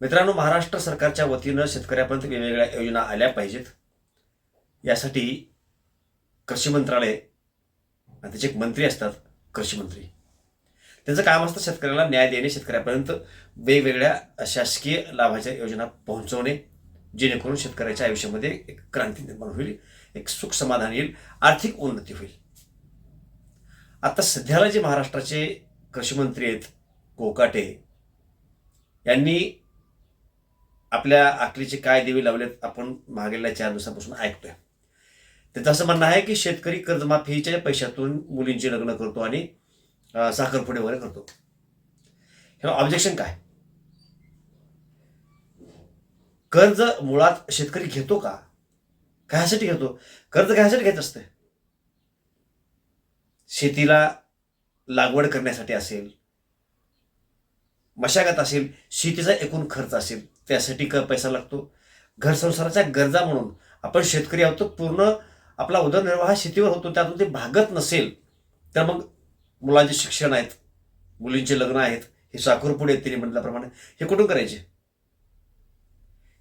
मित्रांनो महाराष्ट्र सरकारच्या वतीनं शेतकऱ्यापर्यंत वेगवेगळ्या योजना आल्या पाहिजेत. यासाठी कृषी मंत्रालय आणि त्याचे एक मंत्री असतात कृषी मंत्री. त्यांचं काम असतं शेतकऱ्याला न्याय देणे शेतकऱ्यापर्यंत वेगवेगळ्या शासकीय लाभाच्या योजना पोहोचवणे जेणेकरून शेतकऱ्याच्या आयुष्यामध्ये एक क्रांती निर्माण होईल एक सुख समाधान येईल आर्थिक उन्नती होईल. आता सध्याला जे महाराष्ट्राचे कृषी मंत्री आहेत कोकाटे यांनी आपल्या आखलीचे काय देवी लावलेत आपण मागेल्या चार दिवसापासून ऐकतोय. त्याचं असं म्हणणं आहे की शेतकरी कर्जमाफीच्या पैशातून मुलींची लग्न करतो आणि साखरपुडे वगैरे करतो. हे ऑब्जेक्शन काय? कर्ज मुळात शेतकरी घेतो का? कायसाठी घेतो? कर्ज घ्यायसाठी घेत असते शेतीला लागवड करण्यासाठी असेल मशागत असेल शेतीचा एकूण खर्च असेल त्यासाठी क पैसा लागतो. घर संसाराच्या गरजा म्हणून आपण शेतकरी आहोत पूर्ण आपला उदरनिर्वाह शेतीवर होतो त्यातून ते भागत नसेल तर मग मुलांचे शिक्षण आहेत मुलींचे लग्न आहेत हे साखरपुडे आहेत तिने म्हटल्याप्रमाणे. हे कुठून करायचे?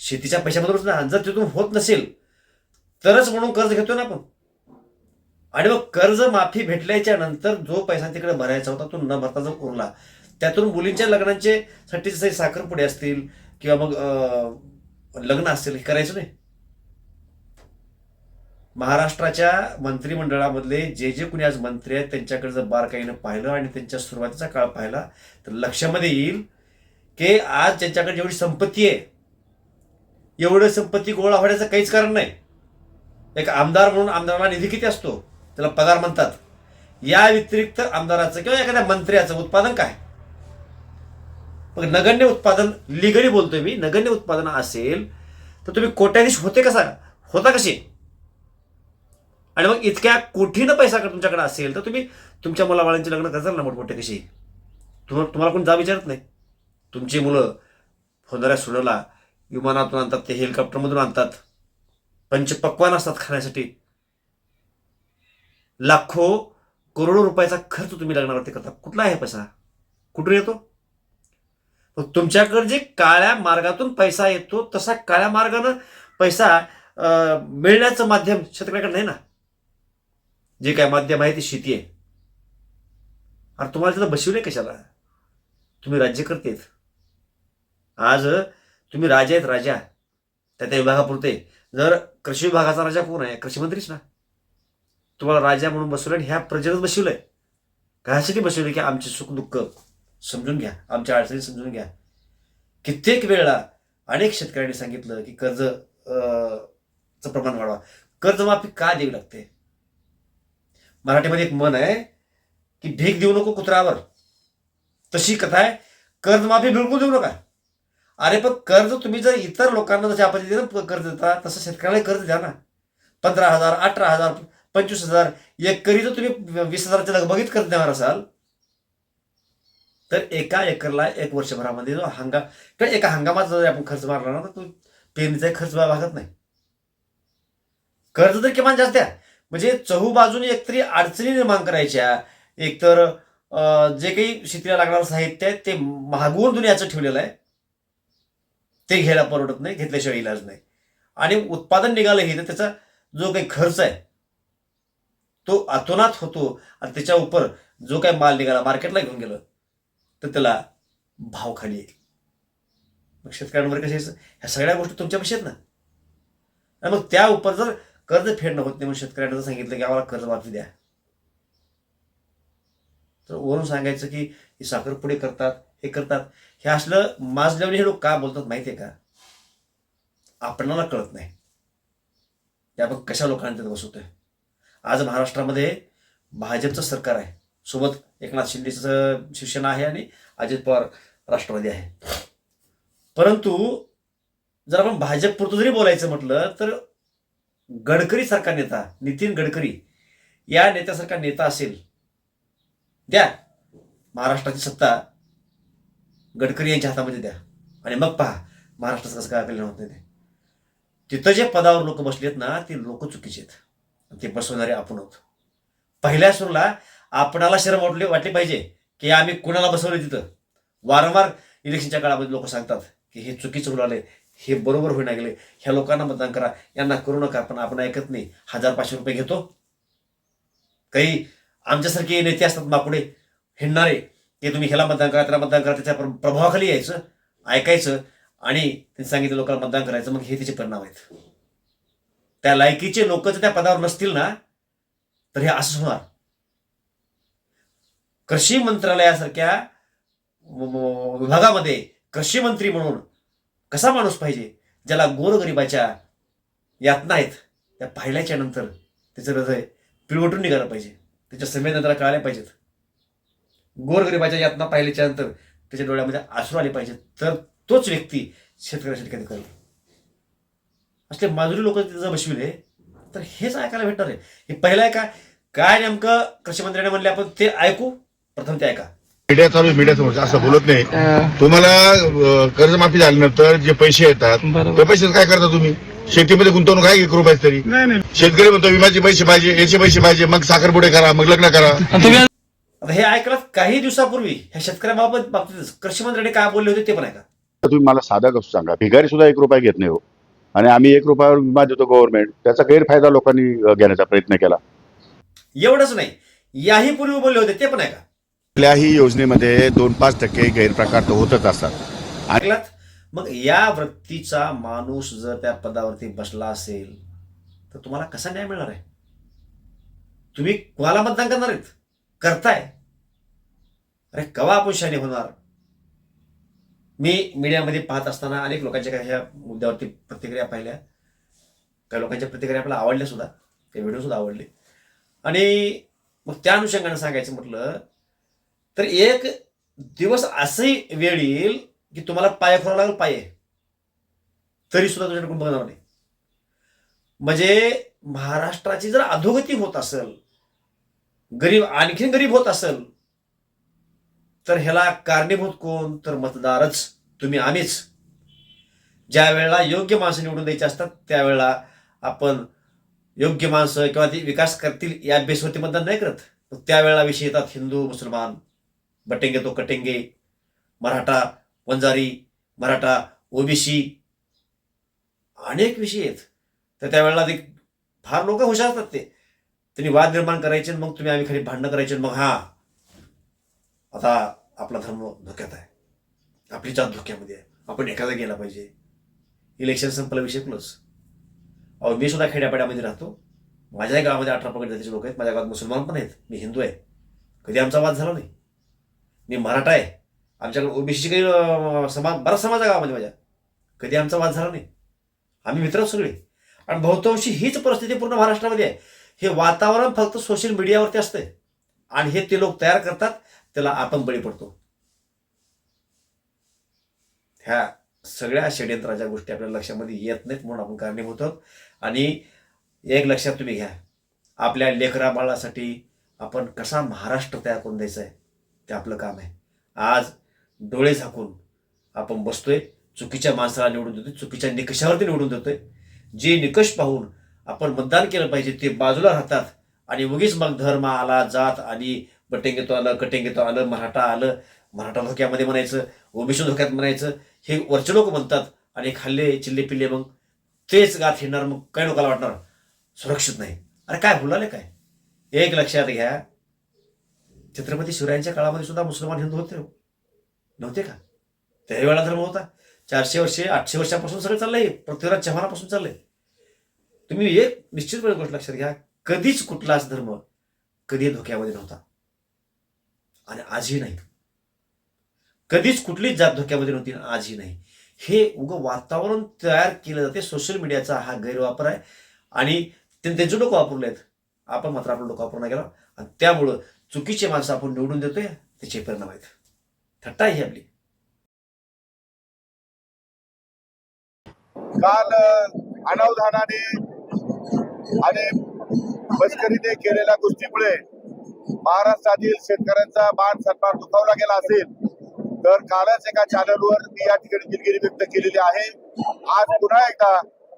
शेतीच्या पैशामधूनच ना जर तिथून होत नसेल तरच म्हणून कर्ज घेतो ना आपण. आणि मग कर्ज माफी भेटल्याच्या नंतर जो पैसा तिकडे भरायचा होता तो न भरता जो उरला. त्यातून मुलींच्या लग्नांचे साठी जसे साखरपुडे असतील किंवा मग लग्न असतील हे करायचं नाही. महाराष्ट्राच्या मंत्रिमंडळामधले जे जे कुणी आज मंत्री आहेत त्यांच्याकडे जर बारकाईनं पाहिलं आणि त्यांच्या सुरुवातीचा काळ पाहिला तर लक्षामध्ये येईल की आज त्यांच्याकडे जेवढी संपत्ती आहे एवढं संपत्ती गोळा होण्याचं काहीच कारण नाही. एक आमदार म्हणून आमदाराला निधी किती असतो? त्याला पगार म्हणतात. या व्यतिरिक्त आमदाराचं किंवा एखाद्या मंत्र्याचं उत्पादन काय? मग नगण्य उत्पादन लिगली बोलतोय मी. नगण्य उत्पादन असेल तर तुम्ही कोट्याधीश होते कसा? होता कसे आणि मग इतक्या कोठीनं पैसा तुमच्याकडे असेल तर तुम्ही तुमच्या मुलाबाळांची लग्न करताल ना मोठमोठे कशी? तुम्हाला तुम्हाला कोण जा विचारत नाही. तुमची मुलं होणाऱ्या सुनाला विमानातून आणतात ते हेलिकॉप्टरमधून आणतात. पंचपक्वान असतात खाण्यासाठी. लाखो करोडो रुपयाचा खर्च तुम्ही लग्नावरती करता. कुठला आहे पैसा? कुठून येतो? तुमच्याकडे जे काळ्या मार्गातून पैसा येतो तसा काळ्या मार्गानं पैसा मिळण्याचं माध्यम शेतकऱ्याकडे नाही ना? जे काय माध्यम आहे ते शेती आहे. अरे तुम्हाला तिथं बसवले कशाला? तुम्ही राज्यकर्ते आहेत आज तुम्ही राजा आहेत राजा. त्या त्या विभागापुरते. जर कृषी विभागाचा राजा कोण आहे? कृषी मंत्रीच ना. तुम्हाला राजा म्हणून बसवलं आणि ह्या प्रजेलाच बसवलंय. कशासाठी बसवले की आमचे सुख दुःख समजून घ्या. आमच्या अडचणी समजून घ्या. कित्येक वेळा अनेक शेतकऱ्यांनी सांगितलं की कर्ज च चं प्रमाण वाढवा. कर्जमाफी का द्यावी लागते? मराठीमध्ये एक मन आहे की भीक देऊ नको कुत्र्यावर. तशी कथा आहे. कर्जमाफी बिलकुल देऊ नका. अरे पण कर्ज तुम्ही जर इतर लोकांना जसे आपण कर्ज देता तसं शेतकऱ्याला कर्ज द्या ना. पंधरा हजार अठरा हजार पंचवीस हजार एक करी जर तुम्ही वीस हजाराच्या लगबगीत कर्ज देणार असाल तर एका एकरला एक वर्षभरामध्ये जो हंगाम किंवा एका हंगामाचा जर आपण खर्च मारला ना तर तो पेरणीचा खर्च भागत नाही. कर्ज तर किमान जास्त द्या म्हणजे चहूबाजूने एकतरी अडचणी निर्माण करायच्या. एकतर जे काही शेतीला लागणारं साहित्य आहे ते महागवून दुनियाचं ठेवलेलं आहे. ते घ्यायला परवडत नाही घेतल्याशिवाय इलाज नाही. आणि उत्पादन निघालंही तर त्याचा जो काही खर्च आहे तो अतोनात होतो. आणि त्याच्या उपर जो काही माल निघाला मार्केटला घेऊन गेलं तर त्याला भाव खाली येईल. मग शेतकऱ्यांवर कसे ह्या सगळ्या गोष्टी तुमच्यापाशी आहेत ना? आणि मग त्या उपर जर कर्ज फेडणं होत नाही म्हणून शेतकऱ्यांना जर सांगितलं की आम्हाला कर्जमाफी द्या. तर वरून सांगायचं की हे साखरपुडे करतात हे करतात. हे असलं माजल्यावर हे लोक का बोलतात माहिती आहे का? आपणाला कळत नाही. आपण कशा लोकांना त्यात बसवतोय? आज महाराष्ट्रामध्ये भाजपचं सरकार आहे. सोबत एकनाथ शिंदेचं शिवसेना आहे आणि अजित पवार राष्ट्रवादी आहे. परंतु जर आपण भाजप पुरतं जरी बोलायचं म्हटलं तर गडकरी सारखा नेता नितीन गडकरी या नेत्यासारखा नेता असेल द्या. महाराष्ट्राची सत्ता गडकरी यांच्या हातामध्ये द्या. आणि मग पहा महाराष्ट्राचं कसं काय कल्याण होत नाही ते. तिथं जे पदावर लोक बसलेत ना ते लोक चुकीचे आहेत. ते बसवणारे आपण आहोत. पहिल्या सुरूला आपणाला शरम वाटली वाटली पाहिजे की आम्ही कुणाला बसवलं तिथं? वारंवार इलेक्शनच्या काळामध्ये लोक सांगतात की हे चुकीचं होणार लागले हे बरोबर होईना गेले ह्या लोकांना मतदान करा. यांना करू नका. पण आपण ऐकत नाही. हजार पाचशे रुपये घेतो. काही आमच्यासारखे नेते असतात मापुढे हिंडणारे की तुम्ही ह्याला मतदान करा त्याला मतदान करा त्याच्या प्रभावाखाली यायचं ऐकायचं आणि त्यांनी सांगितलं लोकांना मतदान करायचं. मग हे त्याचे परिणाम आहेत. त्या लायकीचे लोक जर त्या पदावर नसतील ना तर हे असंच होणार. कृषी मंत्रालयासारख्या विभागामध्ये कृषी मंत्री म्हणून कसा माणूस पाहिजे? ज्याला गोरगरिबाच्या यातना आहेत त्या पाहिल्याच्या नंतर त्याचं हृदय पिळवटून निघालं पाहिजे. त्याच्या संवेदना त्याला कळाल्या पाहिजेत. गोरगरिबाच्या यातना पाहिल्याच्या नंतर त्याच्या डोळ्यामध्ये आसरू आले पाहिजेत. तर तोच व्यक्ती शेतकऱ्यासाठी काही करेल. असले माजुरी लोक तिथं जर बसविले तर हेच ऐकायला भेटणार आहे. हे पहिलं आहे का? काय नेमकं कृषी मंत्र्याने म्हणले आपण ते ऐकू? प्रथम ते ऐका. मीडिया चालू आहे, मीडिया समोर असं बोलत नाही. तुम्हाला अं, कर्जमाफी झाल्यानंतर जे पैसे येतात. त्या पैशात काय करता तुम्ही? शेतीमध्ये गुंतवणूक आहे एक रुपयाची तरी? नाही नाही. शेतकरी म्हणतो विम्याचे पैसे पाहिजे याचे पैसे पाहिजे मग साखरपुडे करा मग लग्न करा. आता हे ऐकलं काही दिवसापूर्वी ह्या शेतकऱ्याबाबत बाबतीत कृषी मंत्र्याने काय बोलले होते ते पण ऐका. तुम्ही मला साधा गोष्ट सांगा. भिकारी सुद्धा एक रुपया घेत नाही हो. आणि आम्ही एक रुपयावर विमा देतो गव्हर्नमेंट त्याचा गैरफायदा लोकांनी अ, घेण्याचा प्रयत्न केला. एवढंच नाही. याही पूर्वी बोलले होते ते पण ऐका. कुठल्याही योजनेमध्ये दोन पाच टक्के गैरप्रकार तर होतच असतात. ऐकलात मग या वृत्तीचा माणूस जर त्या पदावरती बसला असेल तर तुम्हाला कसा न्याय मिळणार आहे? तुम्ही कोणाला मतदान करणार आहेत? करताय. अरे कवा आपण शाने होणार? मी मीडियामध्ये पाहत असताना अनेक लोकांच्या काही ह्या मुद्द्यावरती प्रतिक्रिया पाहिल्या. काही लोकांच्या प्रतिक्रिया आपल्याला आवडल्या सुद्धा. ते व्हिडिओ सुद्धा आवडले. आणि मग त्या अनुषंगाने सांगायचं म्हटलं तर एक दिवस असंही वेळ येईल की तुम्हाला पाय खोरावं लागेल पाय. तरी सुद्धा तुझ्याकडून बघणार नाही. म्हणजे महाराष्ट्राची जर अधोगती होत असेल गरीब आणखीन गरीब होत असेल तर ह्याला कारणीभूत कोण? तर मतदारच तुम्ही आम्हीच. ज्या वेळेला योग्य माणसं निवडून द्यायची असतात त्यावेळेला आपण योग्य माणसं किंवा ती विकास करतील या बेसवरती मतदान नाही करत. त्यावेळेला विषय येतात हिंदू मुसलमान बटेंगे तो कटेंगे। मराठा वंजारी मराठा ओबीसी अनेक विषय आहेत. तर त्यावेळेला ते फार लोक हुशार असतात ते. त्यांनी वाद निर्माण करायचे मग तुम्ही आम्ही खाली भांडणं करायचे आणि मग हा आता आपला धर्म धोक्यात आहे. आपली जात धोक्यामध्ये आहे. आपण एखादा गेला पाहिजे. इलेक्शन संपलं विषय प्लस अहो मी सुद्धा खेड्यापाड्यामध्ये राहतो. माझ्याही गावामध्ये अठरा पगड जातीचे लोक आहेत. माझ्या गावात मुसलमान पण आहेत. मी हिंदू आहे. कधी आमचा वाद झाला नाही. मी मराठा आहे. आमच्याकडे ओबीसीची काही समाज बराच समाज आहे गावामध्ये माझ्या. कधी आमचा वाद झाला नाही. आम्ही मित्र सगळे. आणि बहुतांशी हीच परिस्थिती पूर्ण महाराष्ट्रामध्ये आहे. हे वातावरण फक्त सोशल मीडियावरती असतंय. आणि हे ते लोक तयार करतात त्याला आपण बळी पडतो. ह्या सगळ्या षडयंत्राच्या गोष्टी आपल्या लक्षामध्ये येत नाहीत म्हणून आपण कारणीभूत आहोत. आणि एक लक्षात तुम्ही घ्या. आपल्या लेकराबाळासाठी आपण कसा महाराष्ट्र तयार करून द्यायचा आहे? ते आपलं काम आहे. आज डोळे झाकून आपण बसतोय चुकीच्या माणसाला निवडून देतोय चुकीच्या निकषावरती निवडून देतोय. जे निकष पाहून आपण मतदान केलं पाहिजे ते बाजूला राहतात आणि उगीच मग धर्म आला जात आणि बटेंगेतो आलं कटेंगेतो आलं मराठा आलं मराठा धोक्यामध्ये म्हणायचं ओबीसी धोक्यात म्हणायचं हे वरचे लोक म्हणतात आणि खाल्ले चिल्ले पिल्ले मग तेच गात हिंडणार मग काय लोकांना वाटणार? सुरक्षित नाही. अरे काय बोलाले काय? एक लक्षात घ्या छत्रपती शिवरायांच्या काळामध्ये सुद्धा मुसलमान हिंदू होते. नव्हते का? त्याही वेळा धर्म होता. चारशे वर्षे आठशे वर्षापासून सगळं चाललंय. पृथ्वीराज चव्हाणापासून चाललंय. तुम्ही एक निश्चितपणे गोष्ट लक्षात घ्या. कधीच कुठलाच धर्म कधी धोक्यामध्ये नव्हता. आणि आजही नाही. कधीच कुठलीच जात धोक्यामध्ये नव्हती आणि आजही नाही. हे उग वातावरण तयार केलं जाते. सोशल मीडियाचा हा गैरवापर आहे. आणि त्यांनी त्यांचे लोक वापरले आहेत आपण मात्र आपलं लोक वापरून गेला आणि त्यामुळं चुकीचे माणसं आपण निवडून देतोय त्याचे परिणाम आहेत. थट्टा आहे ही आपली. काल अनावधानाने आणि मस्करीने केलेल्या गोष्टीमुळे महाराष्ट्रातील शेतकऱ्यांचा मान सन्मान दुखावला गेला असेल तर कालच एका चॅनलवर मी या ठिकाणी दिलगिरी व्यक्त केलेली आहे. आज पुन्हा एकदा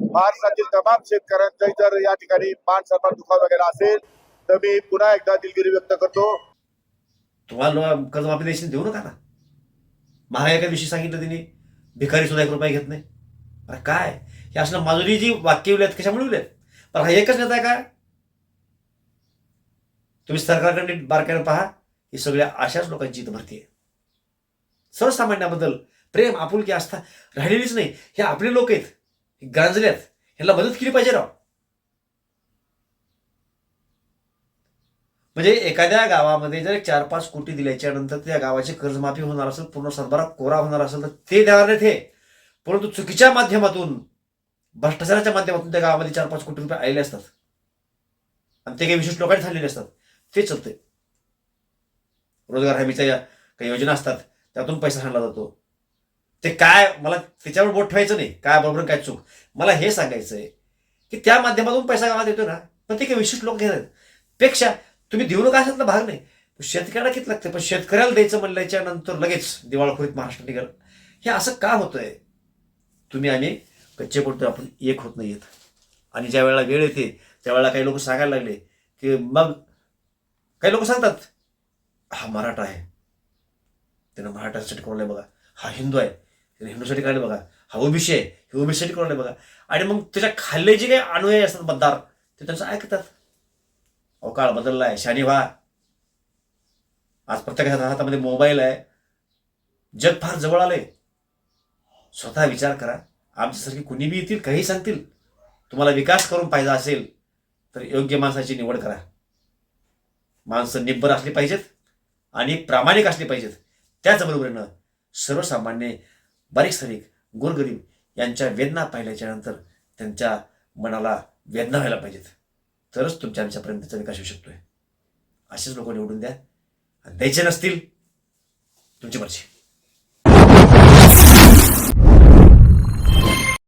महाराष्ट्रातील तमाम शेतकऱ्यांचा जर या ठिकाणी मान सन्मान दुखावला गेला असेल. तर मी पुन्हा एकदा दिलगिरी व्यक्त करतो. तुम्हाला कर्जमाफी देशील देऊ नका ना. महागाई एका दिवशी सांगितलं तिने भिकारी सुद्धा एक रुपया घेत नाही. अरे काय? हे असलं माजुरी जी वाक्य उरल्यात कशामुळे उरल्यात पण हा एकच नेता आहे का? तुम्ही सरकारकडे बारकाईने पहा ही सगळ्या अशाच लोकांची भरती आहे. सर्वसामान्याबद्दल प्रेम आपुलकी आस्था राहिलेलीच नाही. हे आपले लोक आहेत हे गांजल्यात ह्याला मदत केली पाहिजे राव. म्हणजे एखाद्या गावामध्ये जर चार पाच कोटी दिल्याच्या नंतर त्या गावाची कर्जमाफी होणार असेल पूर्ण सातबारा कोरा होणार असेल तर ते देणार नाही ते परंतु चुकीच्या माध्यमातून भ्रष्टाचाराच्या माध्यमातून त्या गावामध्ये चार पाच कोटी रुपये आलेले असतात. आणि ते काही विशिष्ट लोकांनी झालेले असतात. ते चालते. रोजगार हमीच्या काही योजना असतात त्यातून पैसा आणला जातो. ते काय मला त्याच्यावर बोट ठेवायचं नाही. काय बरोबर काय चूक? मला हे सांगायचं आहे की त्या माध्यमातून पैसा गावात येतो ना पण ते काही विशिष्ट लोक घेतात. पेक्षा तुम्ही देऊ नका असेल ना भाग नाही. शेतकऱ्याला किती लागते? पण शेतकऱ्याला द्यायचं म्हणल्याच्या नंतर लगेच दिवाळखोरीत महाराष्ट्र निघाल. हे असं का होतंय? तुम्ही आणि कच्चे पडतो आपण एक होत नाही येत आणि ज्या वेळेला वेळ येते त्यावेळेला काही लोक सांगायला लागले की मग काही लोक सांगतात हा मराठा आहे. त्यानं मराठासाठी कोणाला बघा. हा हिंदू आहे. त्याने हिंदूसाठी काढले बघा. हा ओबीसी आहे. हे ओबीसीसाठी कोणाला बघा. आणि मग त्याच्या खाल्ले जे काही अनुयायी असतात मतदार ते त्यांचं ऐकतात. काळ बदलला आहे शानी व्हा आज प्रत्येकाच्या हातामध्ये मोबाईल आहे. जग फार जवळ आलंय. स्वतः विचार करा. आमच्यासारखी कुणी बी येतील काही सांगतील. तुम्हाला विकास करून पाहिजे असेल तर योग्य माणसाची निवड करा. माणसं निब्बर असली पाहिजेत आणि प्रामाणिक असली पाहिजेत. त्याचबरोबरीनं सर्वसामान्य बारीक सरीक गोरगरीब यांच्या वेदना पाहिल्याच्यानंतर त्यांच्या मनाला वेदना व्हायला पाहिजेत. तरच तुमच्या आमच्यापर्यंतचा विकास होऊ शकतोय. असेच लोक निवडून द्या. आणि द्यायचे नसतील तुमची मर्जी.